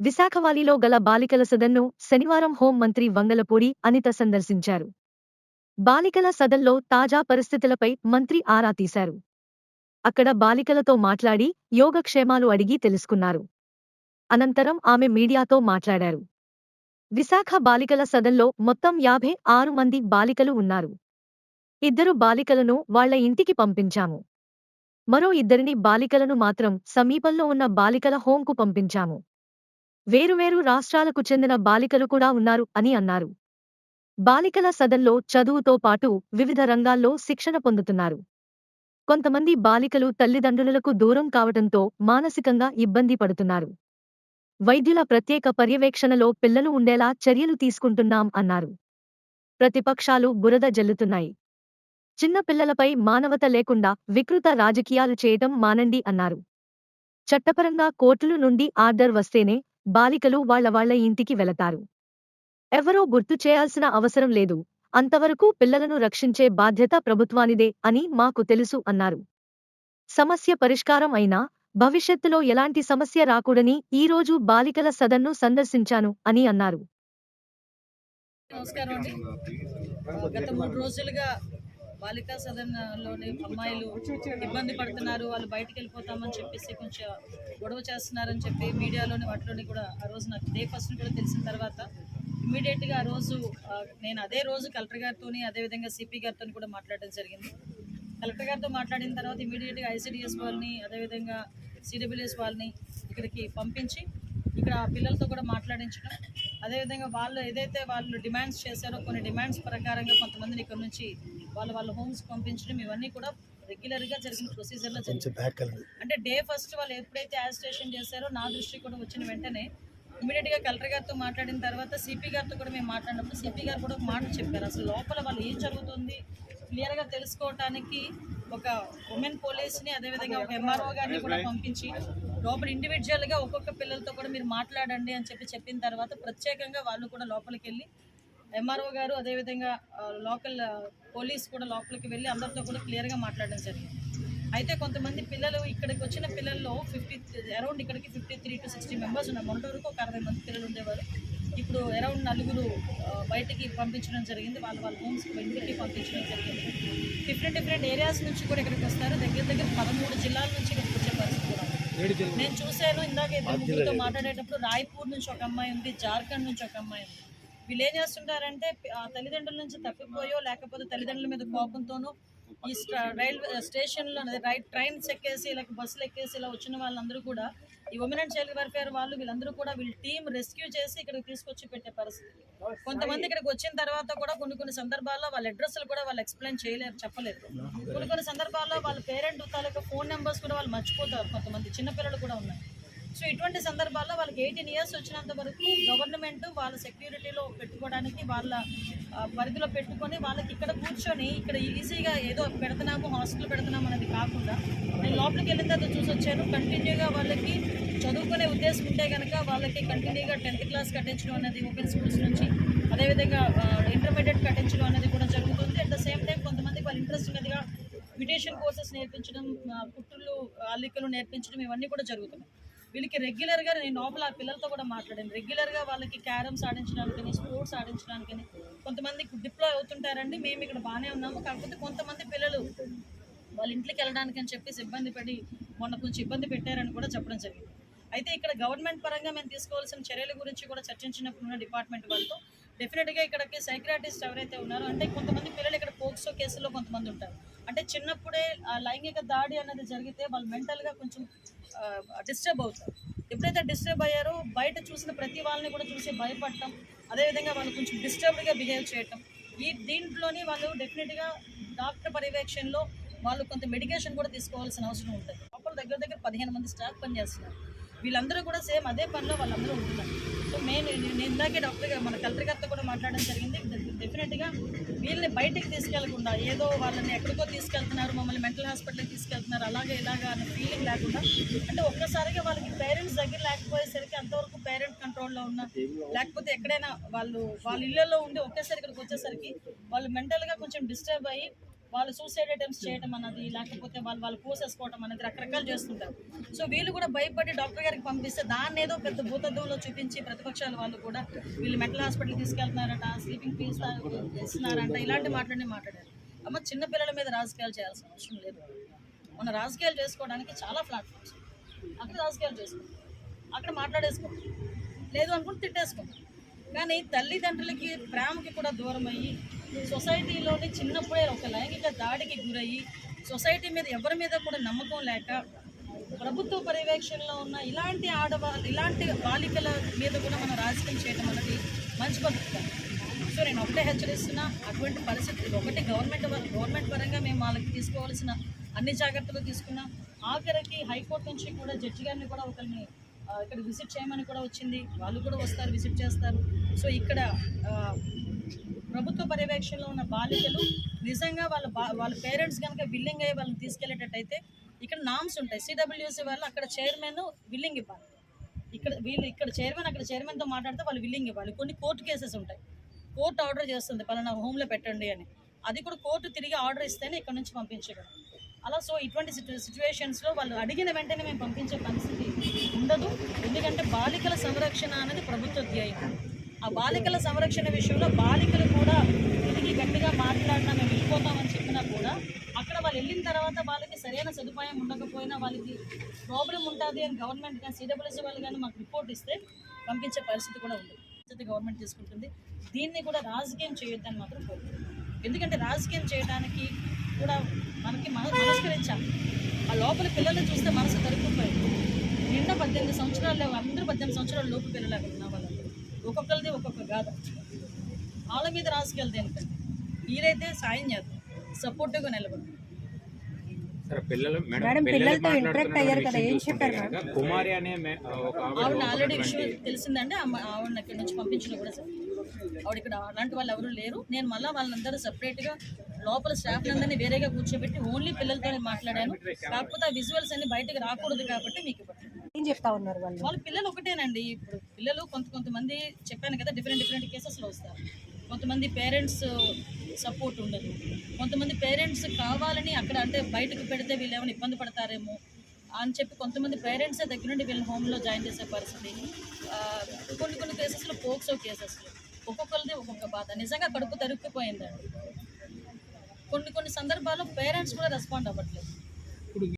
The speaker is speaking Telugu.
విశాఖవాలిలో గల బాలికల సదన్ను శనివారం హోం మంత్రి వంగలపూడి అనిత సందర్శించారు. బాలికల సదన్లో తాజా పరిస్థితులపై మంత్రి ఆరా తీశారు. అక్కడ బాలికలతో మాట్లాడి యోగక్షేమాలు అడిగి తెలుసుకున్నారు. అనంతరం ఆమె మీడియాతో మాట్లాడారు. విశాఖ బాలికల సదన్లో మొత్తం యాభై ఆరు మంది బాలికలు ఉన్నారు. ఇద్దరు బాలికలను వాళ్ళ ఇంటికి పంపించాము. మరో ఇద్దరిని బాలికలను మాత్రం సమీపంలో ఉన్న బాలికల హోంకు పంపించాము. వేరువేరు రాష్ట్రాలకు చెందిన బాలికలు కూడా ఉన్నారు అని అన్నారు. బాలికల సదన్లో చదువుతో పాటు వివిధ రంగాల్లో శిక్షణ పొందుతున్నారు. కొంతమంది బాలికలు తల్లిదండ్రులకు దూరం కావటంతో మానసికంగా ఇబ్బంది పడుతున్నారు. వైద్యుల ప్రత్యేక పర్యవేక్షణలో పిల్లలు ఉండేలా చర్యలు తీసుకుంటున్నాం అన్నారు. ప్రతిపక్షాలు బురద జల్లుతున్నాయి. చిన్న పిల్లలపై మానవత లేకుండా వికృత రాజకీయాలు చేయటం మానండి అన్నారు. చట్టపరంగా కోర్టుల నుండి ఆర్డర్ వస్తేనే బాలికలు వాళ్ళ వాళ్ళ ఇంటికి వెళతారు. ఎవరో గుర్తు చేయాల్సిన అవసరం లేదు. అంతవరకు పిల్లలను రక్షించే బాధ్యత ప్రభుత్వానిదే అని మాకు తెలుసు అన్నారు. సమస్య పరిష్కారం అయినా భవిష్యత్తులో ఎలాంటి సమస్య రాకూడని ఈరోజు బాలికల సదన్ను సందర్శించాను అని అన్నారు. నమస్కారం అండి. గత మూడు రోజులుగా బాలికా సదన్లోని అమ్మాయిలు ఇబ్బంది పడుతున్నారు. వాళ్ళు బయటకు వెళ్ళిపోతామని చెప్పేసి కొంచెం గొడవ చేస్తున్నారని చెప్పి మీడియాలోని వాటిలోని కూడా ఆ రోజు నాకు డే ఫస్ట్ కూడా తెలిసిన తర్వాత ఇమీడియట్గా ఆ రోజు నేను అదే రోజు కలెక్టర్ గారితో అదేవిధంగా సిపి గారితో కూడా మాట్లాడడం జరిగింది. కలెక్టర్ గారితో మాట్లాడిన తర్వాత ఇమీడియట్గా ఐసిడిఎస్ వాళ్ళని అదేవిధంగా సిడబ్ల్యూఎస్ వాళ్ళని ఇక్కడికి పంపించి ఇక్కడ పిల్లలతో కూడా మాట్లాడించడం. అదేవిధంగా వాళ్ళు ఏదైతే వాళ్ళు డిమాండ్స్ చేశారో కొన్ని డిమాండ్స్ ప్రకారంగా కొంతమందిని ఇక్కడ నుంచి వాళ్ళ వాళ్ళ హోమ్స్ పంపించడం ఇవన్నీ కూడా రెగ్యులర్గా జరిగిన ప్రొసీజర్లో జరిగింది. అంటే డే ఫస్ట్ వాళ్ళు ఎప్పుడైతే యాజిస్ట్రేషన్ చేశారో నా దృష్టికి కూడా వచ్చిన వెంటనే ఇమీడియట్గా కలెక్టర్ గారితో మాట్లాడిన తర్వాత సిపి గారితో కూడా మేము మాట్లాడినప్పుడు సిపి గారు కూడా ఒక మాట చెప్పారు. అసలు లోపల వాళ్ళు ఏం జరుగుతుంది? క్లియర్గా తెలుసుకోవటానికి ఒక ఉమెన్ పోలీస్ని అదేవిధంగా ఒక ఎంఆర్ఓ గారిని కూడా పంపించి లోపల ఇండివిజువల్గా ఒక్కొక్క పిల్లలతో కూడా మీరు మాట్లాడండి అని చెప్పి చెప్పిన తర్వాత ప్రత్యేకంగా వాళ్ళు కూడా లోపలికి వెళ్ళి ఎంఆర్ఓ గారు అదేవిధంగా లోకల్ పోలీస్ కూడా లోపలికి వెళ్ళి అందరితో కూడా క్లియర్గా మాట్లాడడం జరిగింది. అయితే కొంతమంది పిల్లలు ఇక్కడికి వచ్చిన పిల్లల్లో ఫిఫ్టీ అరౌండ్ ఇక్కడికి fifty three to sixty members ఉన్నారు. మొన్నటి వరకు ఒక అరవై మంది పిల్లలు ఉండేవారు. ఇప్పుడు అరౌండ్ నలుగురు బయటికి పంపించడం జరిగింది. వాళ్ళ వాళ్ళ హోమ్స్ ఇంటికి పంపించడం జరిగింది. డిఫరెంట్ డిఫరెంట్ ఏరియాస్ నుంచి కూడా ఇక్కడికి వస్తారు. దగ్గర దగ్గర పదమూడు జిల్లాల నుంచి ఇక్కడికి వచ్చే పరిస్థితి కూడా. నేను చూశాను ఇందాక ఇద్దరు ముగ్గురితో మాట్లాడేటప్పుడు రాయ్పూర్ నుంచి ఒక అమ్మాయి ఉంది జార్ఖండ్ నుంచి ఒక అమ్మాయి ఉంది. వీళ్ళు ఏం చేస్తుంటారంటే ఆ తల్లిదండ్రుల నుంచి తప్పిపోయో లేకపోతే తల్లిదండ్రుల మీద కోపంతోనో ఈ స్ట- రైల్వే స్టేషన్లో రైట్ ట్రైన్స్ ఎక్కేసి ఇలా బస్సులు ఎక్కేసి ఇలా వచ్చిన వాళ్ళందరూ కూడా ఈ ఉమెన్ అండ్ చైల్డ్ వెల్ఫేర్ వాళ్ళు వీళ్ళందరూ కూడా వీళ్ళ టీం రెస్క్యూ చేసి ఇక్కడికి తీసుకొచ్చి పెట్టే పరిస్థితి. కొంతమంది ఇక్కడికి వచ్చిన తర్వాత కూడా కొన్ని కొన్ని సందర్భాల్లో వాళ్ళ అడ్రస్లు కూడా వాళ్ళు ఎక్స్ప్లెయిన్ చేయలేరు చెప్పలేరు. కొన్ని కొన్ని సందర్భాల్లో వాళ్ళ పేరెంట్ తాలూకా ఫోన్ నెంబర్స్ కూడా వాళ్ళు మర్చిపోతారు కొంతమంది చిన్నపిల్లలు కూడా ఉన్నారు సో ఇటువంటి సందర్భాల్లో వాళ్ళకి ఎయిటీన్ ఇయర్స్ వచ్చినంత వరకు గవర్నమెంట్ వాళ్ళ సెక్యూరిటీలో పెట్టుకోవడానికి వాళ్ళ పరిధిలో పెట్టుకొని వాళ్ళకి ఇక్కడ కూర్చొని ఇక్కడ ఈజీగా ఏదో పెడుతున్నాము హాస్టల్ పెడుతున్నాము అనేది కాకుండా నేను లోపలికి వెళ్ళిన తర్వాత చూసి వచ్చాను. కంటిన్యూగా వాళ్ళకి చదువుకునే ఉద్దేశం ఉంటే కనుక వాళ్ళకి కంటిన్యూగా టెన్త్ క్లాస్ కట్టించడం అనేది ఓపెన్ స్కూల్స్ నుంచి అదేవిధంగా ఇంటర్మీడియట్ కట్టించడం అనేది కూడా జరుగుతుంది. అట్ ద సేమ్ టైం కొంతమంది వాళ్ళ ఇంట్రెస్ట్ ఉన్నదిగా మ్యూటేషన్ కోర్సెస్ నేర్పించడం ఆ, కుట్టులు అల్లికలు నేర్పించడం ఇవన్నీ కూడా జరుగుతున్నాయి. వీళ్ళకి రెగ్యులర్గా నేను లోపల ఆ పిల్లలతో కూడా మాట్లాడాను. రెగ్యులర్గా వాళ్ళకి క్యారమ్స్ ఆడించడానికని స్పోర్ట్స్ ఆడించడానికి కొంతమంది డిప్లాయ్ అవుతుంటారండి. మేము ఇక్కడ బాగానే ఉన్నాము. కాకపోతే కొంతమంది పిల్లలు వాళ్ళ ఇంట్లోకి వెళ్ళడానికి అని చెప్పేసి ఇబ్బంది పడి మొన్న కొంచెం ఇబ్బంది పెట్టారని కూడా చెప్పడం జరిగింది. అయితే ఇక్కడ గవర్నమెంట్ పరంగా మేము తీసుకోవాల్సిన చర్యల గురించి కూడా చర్చించినప్పుడు ఉన్న డిపార్ట్మెంట్ వాళ్ళతో డెఫినెట్గా ఇక్కడికి సైక్రాటిస్ట్ ఎవరైతే ఉన్నారో అంటే కొంతమంది పిల్లలు ఇక్కడ పోక్సో కేసులో కొంతమంది ఉంటారు. అంటే చిన్నప్పుడే ఆ లైంగిక దాడి అనేది జరిగితే వాళ్ళు మెంటల్గా కొంచెం డిస్టర్బ్ అవుతారు. ఎప్పుడైతే డిస్టర్బ్ అయ్యారో బయట చూసిన ప్రతి వాళ్ళని కూడా చూసి భయపడటం అదేవిధంగా వాళ్ళు కొంచెం డిస్టర్బ్డ్గా బిహేవ్ చేయటం. ఈ దీంట్లోని వాళ్ళు డెఫినెట్గా డాక్టర్ పర్యవేక్షణలో వాళ్ళు కొంత మెడికేషన్ కూడా తీసుకోవాల్సిన అవసరం ఉంటుంది. లోపల దగ్గర దగ్గర పదిహేను మంది స్టాఫ్ పనిచేస్తున్నారు. వీళ్ళందరూ కూడా సేమ్ అదే పనిలో వాళ్ళందరూ ఉంటున్నారు. సో మెయిన్ నేను ఇందాకే డాక్టర్ గారు మన కలెక్టర్ గారితో కూడా మాట్లాడడం జరిగింది. డెఫినెట్గా వీళ్ళని బయటికి తీసుకెళ్ళకుండా ఏదో వాళ్ళని ఎక్కడికో తీసుకెళ్తున్నారు మమ్మల్ని మెంటల్ హాస్పిటల్కి తీసుకెళ్తున్నారు అలాగే ఇలాగా అనే ఫీలింగ్ లేకుండా అంటే ఒక్కసారిగా వాళ్ళకి పేరెంట్స్ దగ్గర లేకపోయేసరికి అంతవరకు పేరెంట్ కంట్రోల్లో ఉన్న లేకపోతే ఎక్కడైనా వాళ్ళు వాళ్ళ ఇళ్ళల్లో ఉండి ఒకేసారి ఇక్కడికి వచ్చేసరికి వాళ్ళు మెంటల్గా కొంచెం డిస్టర్బ్ అయ్యి వాళ్ళు సూసైడ్ అటెంప్ట్స్ చేయడం అన్నది లేకపోతే వాళ్ళు వాళ్ళు కోసేసుకోవడం అనేది రకరకాలు చేస్తుంటారు. సో వీళ్ళు కూడా భయపడి డాక్టర్ గారికి పంపిస్తే దాన్ని ఏదో పెద్ద భూతద్దంలో చూపించి ప్రతిపక్షాల వాళ్ళు కూడా వీళ్ళు మెంటల్ హాస్పిటల్ తీసుకెళ్తున్నారట స్లీపింగ్ పీల్స్ ఇస్తున్నారంట ఇలాంటి మాటలన్నీ మాట్లాడారు. అమ్మ చిన్న పిల్లల మీద రాజకీయాలు చేయాల్సిన అవసరం లేదు. మన రాజకీయాలు చేసుకోవడానికి చాలా ప్లాట్ఫామ్స్ అక్కడ రాజకీయాలు చేసుకుంటాం అక్కడ మాట్లాడేసుకుంటాం లేదు అనుకుంటే తిట్టేసుకుంటాం కానీ తల్లిదండ్రులకి ప్రేమకి కూడా దూరం అయ్యి సొసైటీలోని చిన్నప్పుడే ఒక లైంగిక దాడికి గురయ్యి సొసైటీ మీద ఎవరి మీద కూడా నమ్మకం లేక ప్రభుత్వ పర్యవేక్షణలో ఉన్న ఇలాంటి ఆడవాళ్ళు ఇలాంటి బాలికల మీద కూడా మనం రాజకీయం చేయడం అనేది మంచి పద్ధతి. సో నేను ఒకటే హెచ్చరిస్తున్నా అటువంటి పరిస్థితులు ఒకటి గవర్నమెంట్ వర- గవర్నమెంట్ పరంగా మేము వాళ్ళకి తీసుకోవాల్సిన అన్ని జాగ్రత్తలు తీసుకున్నాం. ఆఖరికి హైకోర్టు నుంచి కూడా జడ్జి గారిని కూడా ఒకరిని ఇక్కడ విజిట్ చేయమని కూడా వచ్చింది. వాళ్ళు కూడా వస్తారు విజిట్ చేస్తారు. సో ఇక్కడ ప్రభుత్వ పర్యవేక్షణలో ఉన్న బాలికలు నిజంగా వాళ్ళ వాళ్ళ పేరెంట్స్ కనుక విల్లింగ్ అయ్యి వాళ్ళని తీసుకెళ్ళేటట్టయితే ఇక్కడ నామ్స్ ఉంటాయి. సిడబ్ల్యూసీ వాళ్ళు అక్కడ చైర్మన్ విల్లింగ్ ఇవ్వాలి. ఇక్కడ వీళ్ళు ఇక్కడ చైర్మన్ అక్కడ చైర్మన్తో మాట్లాడితే వాళ్ళు విల్లింగ్ ఇవ్వాలి. కొన్ని కోర్టు కేసెస్ ఉంటాయి. కోర్టు ఆర్డర్ చేస్తుంది పలానా హోమ్లో పెట్టండి అని. అది కూడా కోర్టు తిరిగి ఆర్డర్ ఇస్తేనే ఇక్కడ నుంచి పంపించగలం. అలా సో ఇటువంటి సిచ్యువేషన్స్లో వాళ్ళు అడిగిన వెంటనే మేము పంపించే పరిస్థితి ఉండదు. ఎందుకంటే బాలికల సంరక్షణ అనేది ప్రభుత్వ ధ్యేయం ఆ బాలికల సంరక్షణ విషయంలో బాలికలు కూడా తిరిగి గట్టిగా మాట్లాడినా మేము వెళ్ళిపోతామని చెప్పినా కూడా అక్కడ వాళ్ళు వెళ్ళిన తర్వాత వాళ్ళకి సరైన సదుపాయం ఉండకపోయినా వాళ్ళకి ప్రాబ్లం ఉంటుంది అని గవర్నమెంట్ కానీ సిడబ్ల్యూసీ వాళ్ళు కానీ మాకు రిపోర్ట్ ఇస్తే పంపించే పరిస్థితి కూడా ఉంది పరిస్థితి గవర్నమెంట్ తీసుకుంటుంది. దీన్ని కూడా రాజకీయం చేయొద్దని మాత్రం కోరుకుంటున్నాం. ఎందుకంటే రాజకీయం చేయడానికి కూడా మనకి మన మనస్కరించాలి. ఆ లోపల పిల్లల్ని చూస్తే మనసు తరుక్కుపోయింది నిన్న పద్దెనిమిది సంవత్సరాలు అందరూ పద్దెనిమిది సంవత్సరాల లోపు పిల్లలు అక్కడ ఒక్కొక్కరిది ఒక్కొక్క గాథ. వాళ్ళ మీద రాజకీయాలు దేనికండి మీరైతే సాయం చేద్దాం సపోర్టివ్గా నిలబడి సరే పిల్లలు మేడం, మేడం పిల్లలు పిల్లలతో interact అయ్యారు కదా, ఏం చెప్పారు కనుక కుమారి అనే మే- ఒక ఆవిడ ఆల్రెడీ విషయం తెలిసిందంటే ఆవిడని ఇక్కడ నుంచి పంపించిన కూడా సార్. ఆవిడ ఇక్కడ అలాంటి వాళ్ళు ఎవరు లేరు. నేను మళ్ళీ వాళ్ళందరూ సపరేట్గా లోపల స్టాఫ్ అందరినీ వేరేగా కూర్చోబెట్టి ఓన్లీ పిల్లలతో మాట్లాడాను. కాకపోతే ఆ విజువల్స్ అన్ని బయటకు రాకూడదు కాబట్టి మీకు ఏం చెప్తా ఉన్నారు వాళ్ళు? వాళ్ళ పిల్లలు ఒకటేనండి ఇప్పుడు పిల్లలు కొంత కొంతమంది చెప్పాను కదా డిఫరెంట్ డిఫరెంట్ కేసెస్లో వస్తారు. కొంతమంది పేరెంట్స్ సపోర్ట్ ఉండదు. కొంతమంది పేరెంట్స్ కావాలని అక్కడ అంటే బయటకు పెడితే వీళ్ళు ఏమైనా ఇబ్బంది పడతారేమో అని చెప్పి కొంతమంది పేరెంట్స్ దగ్గర నుండి వీళ్ళని హోమ్లో జాయిన్ చేసే పరిస్థితి. కొన్ని కొన్ని కేసెస్లో పోక్సో కేసెస్లో ఒక్కొక్కరిది ఒక్కొక్క బాధ. నిజంగా కడుపు తరుక్కుపోయిందండి కొన్ని కొన్ని సందర్భాల్లో పేరెంట్స్ కూడా రెస్పాండ్ అవ్వట్లేదు.